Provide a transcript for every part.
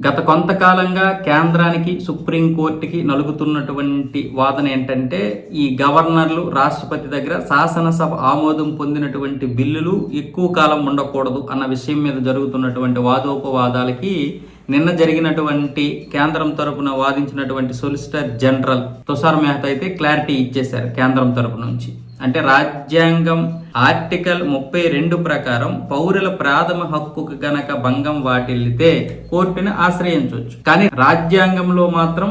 గత కొంతకాలంగా కేంద్రానికి సుప్రీంకోర్టుకి నలుగుతున్నటువంటి వాదన ఏంటంటే ఈ గవర్నర్లు రాష్ట్రపతి దగ్గర శాసనసభ ఆమోదం పొందినటువంటి బిల్లులు ఎక్కువ కాలం ఉండకూడదు అన్న విషయం మీద జరుగుతున్నటువంటి వాదోపవాదాలకి నిన్న జరిగినటువంటి కేంద్రం తరపున వాదించినటువంటి సొలిసిటర్ జనరల్ తుషార్ మెహతా అయితే క్లారిటీ ఇచ్చేశారు కేంద్రం తరపు నుంచి. అంటే రాజ్యాంగం ఆర్టికల్ ముప్పై రెండు ప్రకారం పౌరుల ప్రాథమ హక్కుకు గనక భంగం వాటిల్లితే కోర్టును ఆశ్రయించవచ్చు కానీ రాజ్యాంగంలో మాత్రం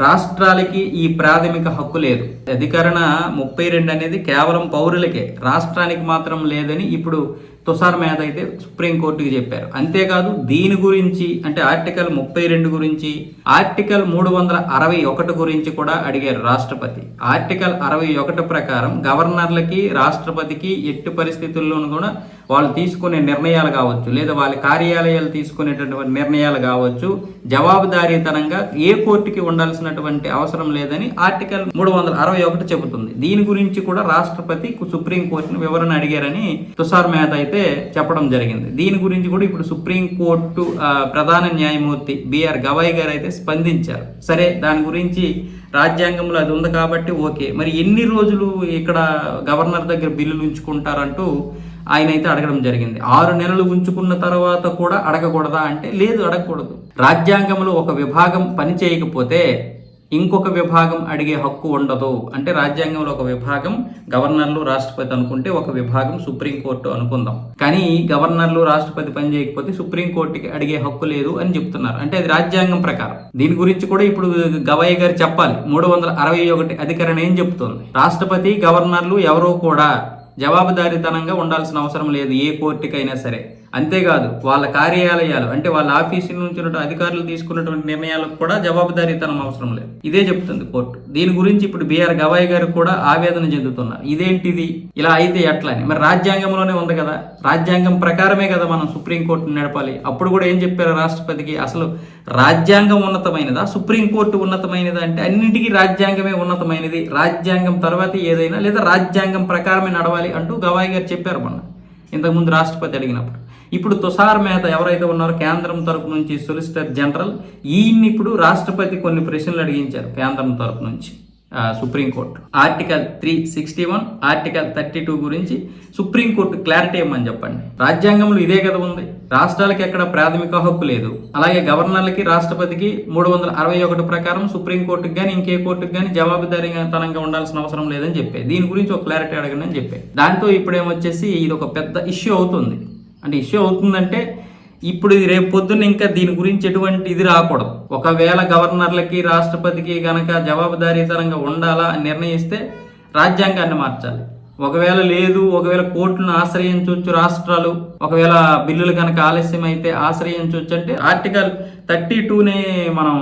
రాష్ట్రాలకి ఈ ప్రాథమిక హక్కు లేదు. అధికరణ ముప్పై రెండు అనేది కేవలం పౌరులకే రాష్ట్రానికి మాత్రం లేదని ఇప్పుడు తుషార్ మేత అయితే సుప్రీంకోర్టుకి చెప్పారు. అంతేకాదు దీని గురించి అంటే ఆర్టికల్ ముప్పై రెండు గురించి ఆర్టికల్ మూడు వందల అరవై ఒకటి గురించి కూడా అడిగారు రాష్ట్రపతి. ఆర్టికల్ అరవై ఒకటి ప్రకారం గవర్నర్లకి రాష్ట్రపతికి ఎట్టి పరిస్థితుల్లోనూ కూడా వాళ్ళు తీసుకునే నిర్ణయాలు కావచ్చు లేదా వాళ్ళ కార్యాలయాలు తీసుకునేటటువంటి నిర్ణయాలు కావచ్చు జవాబుదారీతనంగా ఏ కోర్టుకి ఉండాల్సినటువంటి అవసరం లేదని ఆర్టికల్ మూడు వందల అరవై ఒకటి చెబుతుంది. దీని గురించి కూడా రాష్ట్రపతి సుప్రీంకోర్టును వివరణ అడిగారని తుషార్ మేత అయితే చెప్పడం జరిగింది. దీని గురించి కూడా ఇప్పుడు సుప్రీం కోర్టు ప్రధాన న్యాయమూర్తి బిఆర్ గవాయ్ గారు అయితే స్పందించారు. సరే దాని గురించి రాజ్యాంగంలో అది ఉంది కాబట్టి ఓకే. మరి ఎన్ని రోజులు ఇక్కడ గవర్నర్ దగ్గర బిల్లులు ఉంచుకుంటారంటూ ఆయన అయితే అడగడం జరిగింది. ఆరు నెలలు ఉంచుకున్న తర్వాత కూడా అడగకూడదా అంటే లేదు అడగకూడదు. రాజ్యాంగంలో ఒక విభాగం పని చేయకపోతే ఇంకొక విభాగం అడిగే హక్కు ఉండదు. అంటే రాజ్యాంగంలో ఒక విభాగం గవర్నర్లు రాష్ట్రపతి అనుకుంటే ఒక విభాగం సుప్రీంకోర్టు అనుకుందాం. కానీ గవర్నర్లు రాష్ట్రపతి పని చేయకపోతే సుప్రీంకోర్టుకి అడిగే హక్కు లేదు అని చెప్తున్నారు. అంటే అది రాజ్యాంగం ప్రకారం. దీని గురించి కూడా ఇప్పుడు గవయ్య గారు చెప్పాలి. మూడు వందల అరవై ఒకటి అధికరణ ఏం చెప్తుంది? రాష్ట్రపతి గవర్నర్లు ఎవరో కూడా జవాబుదారీతనంగా ఉండాల్సిన అవసరం లేదు ఏ కోర్టుకైనా సరే. అంతేకాదు వాళ్ళ కార్యాలయాలు అంటే వాళ్ళ ఆఫీసుల నుంచి ఉన్న అధికారులు తీసుకున్నటువంటి నిర్ణయాలకు కూడా జవాబుదారీతనం అవసరం లేదు. ఇదే చెప్తుంది కోర్టు. దీని గురించి ఇప్పుడు బీఆర్ గవాయ్ గారు కూడా ఆవేదన చెందుతున్నారు. ఇదేంటిది? ఇలా అయితే ఎట్లా అని? మరి రాజ్యాంగంలోనే ఉంది కదా. రాజ్యాంగం ప్రకారమే కదా మనం సుప్రీంకోర్టును నడపాలి. అప్పుడు కూడా ఏం చెప్పారు రాష్ట్రపతికి? అసలు రాజ్యాంగం ఉన్నతమైనదా? సుప్రీంకోర్టు ఉన్నతమైనదా అంటే అన్నింటికీ రాజ్యాంగమే ఉన్నతమైనది. రాజ్యాంగం తర్వాత ఏదైనా లేదా రాజ్యాంగం ప్రకారమే నడవాలి అంటూ గవాయ్ గారు చెప్పారు మొన్న. ఇంతకుముందు రాష్ట్రపతి అడిగినప్పుడు. ఇప్పుడు తుషార్ మేత ఎవరైతే ఉన్నారో కేంద్రం తరపు నుంచి సొలిసిటర్ జనరల్ ఈయన్ని ఇప్పుడు రాష్ట్రపతి కొన్ని ప్రశ్నలు అడిగించారు కేంద్రం తరపు నుంచి supreme court. Article three sixty one article thirty two గురించి సుప్రీంకోర్టు క్లారిటీ ఇవ్వమని చెప్పండి. రాజ్యాంగంలో ఇదే కదా ఉంది. రాష్ట్రాలకి ఎక్కడ ప్రాథమిక హక్కు లేదు. అలాగే గవర్నర్లకి రాష్ట్రపతికి మూడు వందల అరవై ఒకటి ప్రకారం సుప్రీంకోర్టుకి కానీ ఇంకే కోర్టుకి కానీ జవాబుదారీతనంగా ఉండాల్సిన అవసరం లేదని చెప్పే దీని గురించి ఒక క్లారిటీ అడగండి అని చెప్పే దాంతో ఇప్పుడు ఏమొచ్చేసి ఇది ఒక పెద్ద ఇష్యూ అవుతుంది. అంటే ఇష్యూ అవుతుందంటే ఇప్పుడు రేపు పొద్దున్న ఇంకా దీని గురించి ఎటువంటి ఇది రాకూడదు. ఒకవేళ గవర్నర్లకి రాష్ట్రపతికి గనక జవాబుదారీతనంగా ఉండాలా అని నిర్ణయిస్తే రాజ్యాంగాన్ని మార్చాలి. ఒకవేళ లేదు ఒకవేళ కోర్టును ఆశ్రయించవచ్చు రాష్ట్రాలు ఒకవేళ బిల్లులు కనుక ఆలస్యం అయితే ఆశ్రయించవచ్చు అంటే ఆర్టికల్ థర్టీ టూనే మనం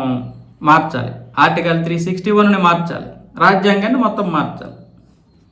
మార్చాలి. ఆర్టికల్ త్రీ సిక్స్టీ వన్ని మార్చాలి. రాజ్యాంగాన్ని మొత్తం మార్చాలి.